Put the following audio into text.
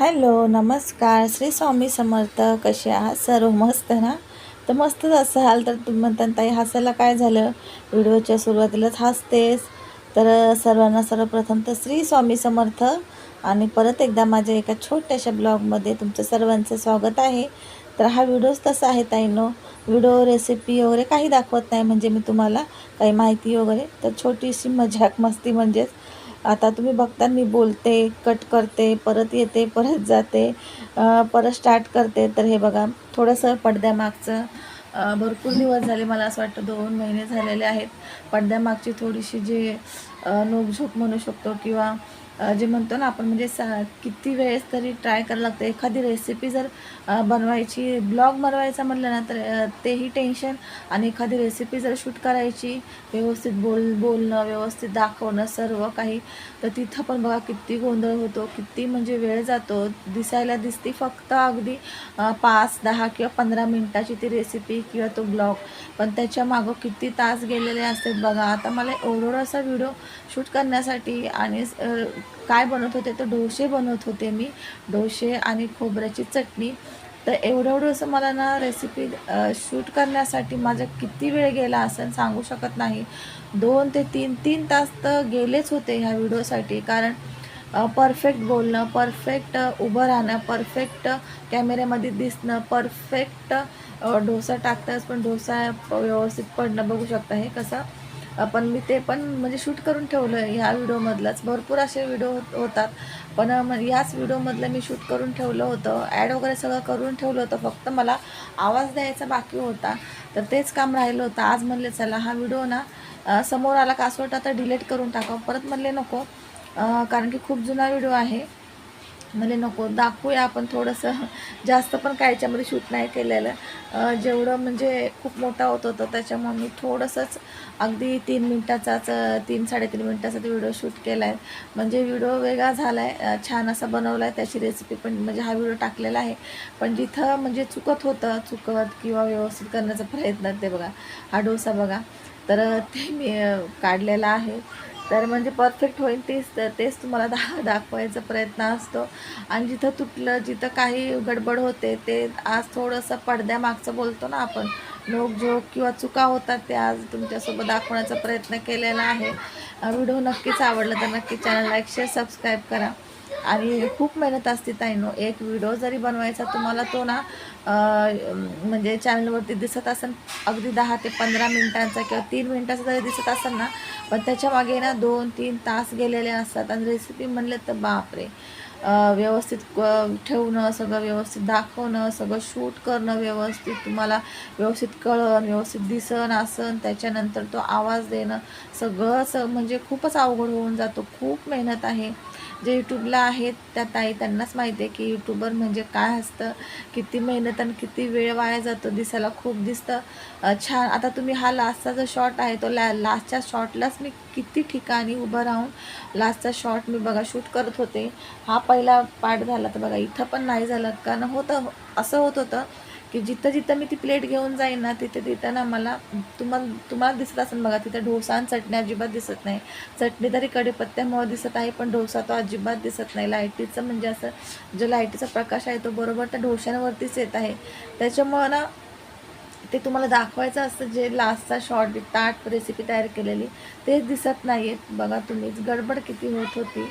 Hello नमस्कार. श्री स्वामी समर्थ कसे आहात? सर्व मस्त ना? तर मस्तच असाल तर तुम्ही म्हणता ताई हसायला काय झालं? व्हिडिओच्या सुरुवातीलाच हसतेस. तर सर्वांना सर्वप्रथम तर श्री स्वामी समर्थ. आणि परत एकदा माझ्या एका छोट्याशा ब्लॉगमध्ये तुमचं सर्वांचं स्वागत आहे. तर हा व्हिडिओच तसा आहे ताईनो. व्हिडिओ रेसिपी वगैरे काही दाखवत नाही म्हणजे मी तुम्हाला काही माहिती वगैरे. तर छोटीशी मजाक मस्ती म्हणजेच आता तुम्ही बघता मी बोलते कट करते परत येते परत जाते परत स्टार्ट करते. तर हे बघा थोडंसं पडद्यामागचं भरपूर दिवस झाले मला असं वाटतं दोन महिने झालेले आहेत. पडद्यामागची थोडीशी जी नोकझोक म्हणू शकतो किंवा जे म्हणतो ना आपण म्हणजे सा किती वेळेस तरी ट्राय करायला लागतं. एखादी रेसिपी जर बनवायची ब्लॉग बनवायचा म्हटलं ना तर तेही टेन्शन आणि एखादी रेसिपी जर शूट करायची व्यवस्थित बोल बोलणं व्यवस्थित दाखवणं सर्व काही तर तिथं पण बघा किती गोंधळ होतो किती म्हणजे वेळ जातो. दिसायला दिसती फक्त अगदी पाच दहा किंवा पंधरा मिनटाची ती रेसिपी किंवा तो ब्लॉग पण त्याच्या मागं किती तास गेलेले असतात बघा. आता मला एवढासा व्हिडिओ शूट करण्यासाठी आणि काय बनवत होते तर डोसे बनवत होते मी. डोसे आणि खोबऱ्याची चटणी. तर एवढं एवढं असं मला ना रेसिपी शूट करण्यासाठी माझा किती वेळ गेला असं सांगू शकत नाही. दोन ते तीन तीन तास तर गेलेच होते ह्या व्हिडिओसाठी. कारण परफेक्ट बोलणं परफेक्ट उभं राहणं परफेक्ट कॅमेऱ्यामध्ये दिसणं परफेक्ट डोसा टाकताच पण डोसा व्यवस्थित पडणं बघू शकता हे कसं? पण मी ते पण म्हणजे शूट करून ठेवलं आहे ह्या व्हिडिओमधलाच. भरपूर असे व्हिडिओ हो- होतात. पण मग ह्याच व्हिडिओमधलं मी शूट करून ठेवलं होतं. ॲड वगैरे सगळं करून ठेवलं होतं. फक्त मला आवाज द्यायचा बाकी होता. तर तेच काम राहिलं होतं. आज म्हणले चला हा व्हिडिओ ना समोर आला का असं वाटतं आता डिलीट करून टाकावं. परत म्हणले नको. कारण की खूप जुना व्हिडिओ आहे. म्हणजे नको दाखवूया आपण थोडंसं. जास्त पण काय याच्यामध्ये शूट नाही केलेलं. जेवढं म्हणजे खूप मोठा होत होतं त्याच्यामुळे मी थोडंसंच अगदी तीन मिनटाचाच तीन साडेतीन मिनटाचा ते व्हिडिओ शूट केला आहे म्हणजे व्हिडिओ वेगळा झाला आहे छान असा बनवला आहे त्याची रेसिपी पण म्हणजे हा व्हिडिओ टाकलेला आहे. पण जिथं म्हणजे चुकत होतं चुकत किंवा व्यवस्थित करण्याचा प्रयत्न ते बघा हा डोसा बघा. तर ते मी काढलेला आहे. तर म्हणजे परफेक्ट होईल तेच तर तेच तुम्हाला दा दाखवायचा प्रयत्न असतो. आणि जिथं तुटलं जिथं काही गडबड होते ते आज थोडंसं पडद्यामागचं बोलतो ना आपण. नोकझोक किंवा चुका होतात ते आज तुमच्यासोबत दाखवण्याचा प्रयत्न केलेला आहे. व्हिडिओ नक्कीच आवडला तर नक्की चॅनल लाईक शेअर सबस्क्राईब करा. आणि खूप मेहनत असते ताईनो. एक व्हिडिओ जरी बनवायचा तुम्हाला तो ना म्हणजे चॅनलवरती दिसत असेल अगदी दहा ते पंधरा मिनटांचा किंवा तीन मिनटाचा जरी दिसत असेल ना पण त्याच्यामागे ना दोन तीन तास गेलेले असतात आणि रेसिपी म्हणलं तर बापरे! व्यवस्थित क- ठेवणं सगळं व्यवस्थित दाखवणं सगळं शूट करणं व्यवस्थित तुम्हाला व्यवस्थित कळण व्यवस्थित दिसन असन त्याच्यानंतर तो आवाज देणं सगळं म्हणजे खूपच अवघड होऊन जातो. खूप मेहनत आहे. जे यूट्यूबला आहेत त्या ताई त्यांनाच माहिती आहे की यूट्यूबर म्हणजे काय असतं किती मेहनत आणि किती वेळ वाया जातो दिसायला खूप दिसतं. छान. आता तुम्ही हा लास्टचा जो शॉट आहे तो ला लास्टच्या शॉटलाच मी किती ठिकाणी उभं राहून लास्टचा शॉट मी बघा शूट करत होते. हा पहिला पार्ट झाला तर बघा इथं पण नाही झालं. कारण होतं असं होत होतं की जिथं जिथं मी ती प्लेट घेऊन जाईन ना तिथे तिथं ना मला तुम्हाला तुम्हाला दिसत असेल बघा तिथं डोसा आणि चटणी अजिबात दिसत नाही. चटणी तरी कढीपत्त्यामुळे दिसत आहे पण डोसा तो अजिबात दिसत नाही. लाईटीचं म्हणजे असं जो लाईटीचा प्रकाश आहे तो बरोबर त्या डोशांवरतीच येत आहे. त्याच्यामुळं ना ते तुम्हाला दाखवायचं असतं जे लास्टचा शॉर्ट ताट रेसिपी तयार केलेली तेच दिसत नाही आहेत बघा तुम्हीच गडबड किती होत होती.